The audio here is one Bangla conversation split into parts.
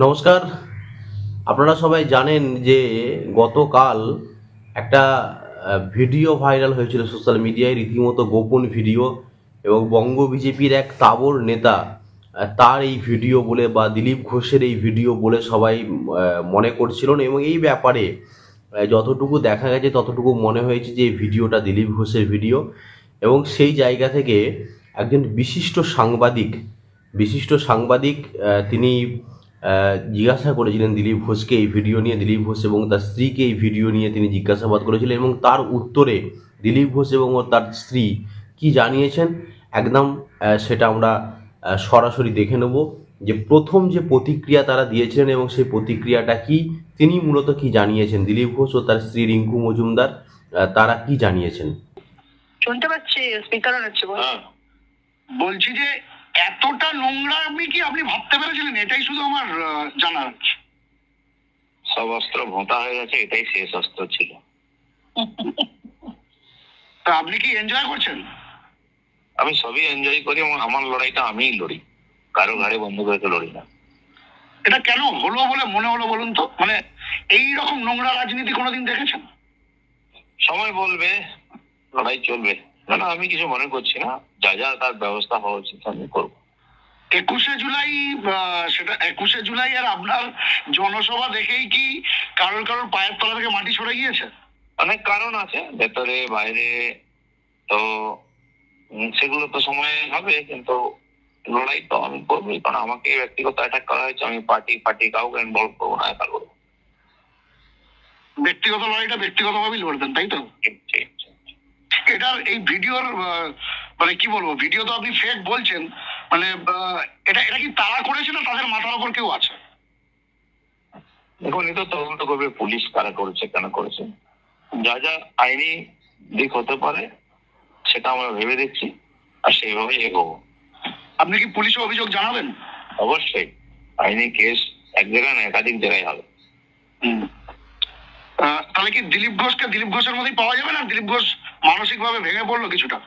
নমস্কার। আপনারা সবাই জানেন যে গতকাল একটা ভিডিও ভাইরাল হয়েছিল সোশ্যাল মিডিয়ায়, রীতিমতো গোপন ভিডিও এবং বঙ্গ বিজেপির এক তাবর নেতা তার এই ভিডিও বলে বা দিলীপ ঘোষের এই ভিডিও বলে সবাই মনে করছিলেন এবং এই ব্যাপারে যতটুকু দেখা গেছে, ততটুকু মনে হয়েছে যে এই ভিডিওটা দিলীপ ঘোষের ভিডিও এবং সেই জায়গা থেকে একজন বিশিষ্ট সাংবাদিক বিশিষ্ট সাংবাদিক তিনি জিজ্ঞাসা করেছিলেন দিলীপ ঘোষকে এই ভিডিও নিয়ে দিলীপ ঘোষ এবং তার স্ত্রীকে এই ভিডিও নিয়ে তিনি জিজ্ঞাসাবাদ করেছিলেন এবং তার উত্তরে দিলীপ ঘোষ এবং তার স্ত্রী কি জানিয়েছেন? একদম সেটা আমরা সরাসরি দেখে নেব যে প্রথম যে প্রতিক্রিয়া তারা দিয়েছিলেন এবং সেই প্রতিক্রিয়াটা কি তিনি মূলত কি জানিয়েছেন? দিলীপ ঘোষ ও তার স্ত্রী রিঙ্কু মজুমদার তারা কি জানিয়েছেন? শুনতে পাচ্ছি স্পিকার হচ্ছে হ্যাঁ। বলছি যে এতটা নোংরা আমি কি আপনি ভাবতে পেরেছিলেন? এটাই শুধু আমার জানার। আছে। সব অস্ত্র ভোঁতা হয়ে গেছে এটাই শেষ অস্ত্র ছিল। তা আপনি কি এনজয় করছেন? আমি সবই এনজয় করি এবং আমার লড়াইটা আমিই লড়ি। কারও ঘাড়ে বন্ধু রেখে লড়ি না। এটা কেন হলো বলে মনে হলো বলুন তো? মানে এই রকম নোংরা রাজনীতি কোনোদিন দেখেছেন? সময় বলবে লড়াই চলবে। না না আমি কিছু মনে করছি না। যা যা তার ব্যবস্থা হওয়া উচিত আমি করব। একুশে জুলাই সেটা একুশে জুলাই আর আপনার জনসভা দেখেই কি কারোর কারোর পায়ের তলা থেকে মাটি সরে গিয়েছে? অনেক কারণ আছে ভেতরে বাইরে তো সেগুলো তো সময় হবে কিন্তু লড়াই তো আমি করবোই কারণ আমাকে ব্যক্তিগত অ্যাটাক করা হয়েছে আমি পার্টি পার্টি কাউকে ইনভলভ করব না একা করব। ব্যক্তিগত লড়াইটা ব্যক্তিগতভাবেই লড়বেন তাই তো? ঠিক। এটার এই ভিডিওর মানে কি বলব ভিডিও তো আপনি ফেক বলছেন মানে এটা এটা কি তারা করেছে না তাদের মাথার উপর কেউ আছে? দেখুন এটা তদন্ত করবে পুলিশ কারা করেছে কেন করেছে? যা যা আইনি দিক হতে পারে সেটা আমরা ভেবে দেখছি আর সেইভাবেই এগোবো। আপনি কি পুলিশে অভিযোগ জানাবেন? অবশ্যই আইনি কেস এক জায়গায় না একাধিক জায়গায় হবে। তাহলে কি দিলীপ ঘোষকে দিলীপ ঘোষের মধ্যেই পাওয়া যাবে না? দিলীপ ঘোষ মানসিক ভাবে ভেঙে পড়ল কিছুটা।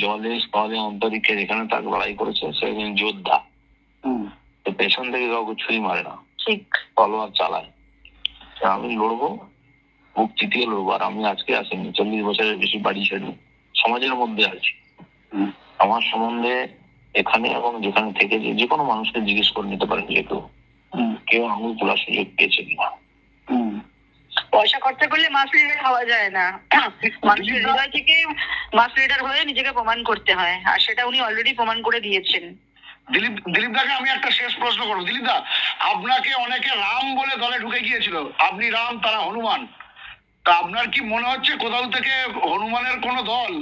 জলে স্থলে অন্তরিক্ষে যেখানে তাকে লড়াই করেছে সে একজন যোদ্ধা। পেছন থেকে কাউকে ছুরি মারে না। ঠিক। তলোয়ার চালায়। আমি লড়বো বুক চিতিয়ে লড়বো। আর আমি আজকে আসিনি চল্লিশ বছরের বেশি বাড়ি ছেড়ে সমাজের মধ্যে আছি। আমার সম্বন্ধে এখানে এবং যেখানে থেকে যে যে কোনো মানুষকে জিজ্ঞেস করে নিতে পারেন যে কেউ। কেউ আঙুল তোলার সুযোগ পেয়েছে কিনা। পয়সা খরচা করলে মাস লিডার হওয়া যায় না। মানুষের হৃদয় থেকে মাস লিডার হয়ে নিজেকে প্রমাণ করতে হয়। আর সেটা উনি অলরেডি প্রমাণ করে দিয়েছেন। দিলীপ দিলীপ দাকে আমি একটা শেষ প্রশ্ন করব। দিলীপ দা আপনাকে অনেকে রাম বলে দলে ঢুকে গিয়েছিল। আপনি রাম তারা হনুমান। তা আপনার কি মনে হচ্ছে কোথাও থেকে হনুমানের কোনো দল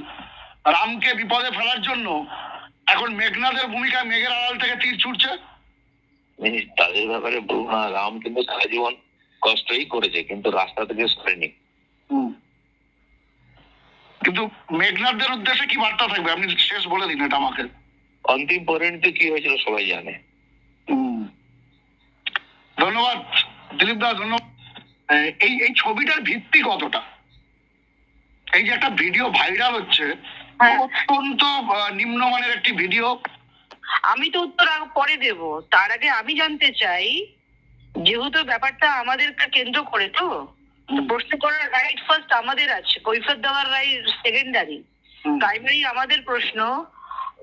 রামকে বিপদে ফেলার জন্য এখন মেঘনাদের ভূমিকায় মেঘের আড়াল থেকে তীর ছুটছে তাদের ব্যাপারে রাম কিন্তু সারা জীবন কষ্টই করেছে কিন্তু রাস্তা থেকে সরেনি। কিন্তু মেঘনাথদের উদ্দেশ্যে কি বার্তা থাকবে? আপনি শেষ বলে দিন এটা আমাকে। অন্তিম পরিণতি কি হয়েছিল সবাই জানে। ধন্যবাদ দিলীপ দা ধন্যবাদ। এই এই ছবিটার ভিত্তি কতটা? এই যে একটা ভিডিও ভাইরাল হচ্ছে হ্যাঁ। অত্যন্ত নিম্নমানের একটি ভিডিও। আমি তো উত্তর পরে দেব। তার আগে আমি জানতে চাই যেহেতু ব্যাপারটা আমাদেরকে কেন্দ্র করে তো প্রশ্ন করার রাইট ফার্স্ট আমাদের আছে কৈফত দেওয়ার রাইট সেকেন্ডারি প্রাইমারি আমাদের প্রশ্ন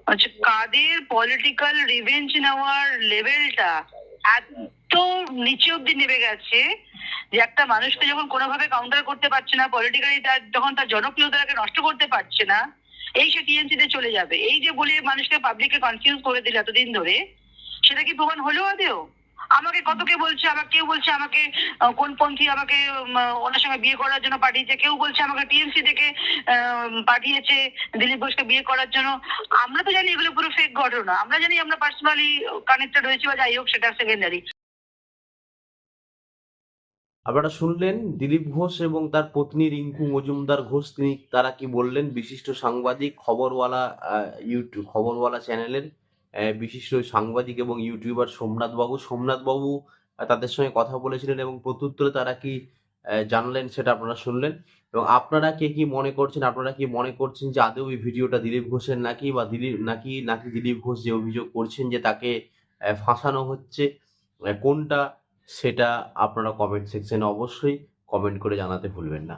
হচ্ছে কাদের পলিটিক্যাল রিভেঞ্জ নেওয়ার লেভেলটা এত নিচে অব্দি নেমে গেছে যে একটা মানুষকে যখন কোনোভাবে কাউন্টার করতে পারছে না পলিটিক্যালি তার যখন তার জনপ্রিয়তাকে নষ্ট করতে পারছে না এই সে টিএমসি তে চলে যাবে। এই যে বলে মানুষকে পাবলিককে কনফিউজ করে দিল এতদিন ধরে সেটা কি প্রমাণ হলো আদেও? আমাকে কত কে বলছে, আবার কেউ বলছে আমাকে কোন পন্থী আমাকে ওনার সঙ্গে বিয়ে করার জন্য পাঠিয়েছে, কেউ বলছে আমাকে টিএমসি থেকে পাঠিয়েছে দিলীপ ঘোষকে বিয়ে করার জন্য। আমরা তো জানি এগুলো পুরো ফেক ঘটনা। আমরা জানি আমরা পার্সোনালি কানেক্টেড হয়েছি বা যাই হোক, সেটা সেকেন্ডারি আপনারা শুনলেন দিলীপ ঘোষ এবং তার পত্নী রিঙ্কু মজুমদার ঘোষ। তিনি তারা কি বললেন? বিশিষ্ট সাংবাদিক, খবরওয়ালা ইউটিউব খবরওয়ালা চ্যানেলের বিশিষ্ট সাংবাদিক এবং ইউটিউবার সোমনাথ বাবু। সোমনাথ বাবু তাদের সঙ্গে কথা বলেছিলেন এবং প্রত্যুত্তরে তারা কি জানলেন সেটা আপনারা শুনলেন। এবং আপনারা কে কি মনে করছেন, আপনারা কি মনে করছেন যে আদৌ এই ভিডিওটা দিলীপ ঘোষের নাকি বা দিলীপ, নাকি নাকি দিলীপ ঘোষ যে অভিযোগ করছেন যে তাকে ফাঁসানো হচ্ছে কোনটা, সেটা আপনারা কমেন্ট সেকশনে অবশ্যই কমেন্ট করে জানাতে ভুলবেন না।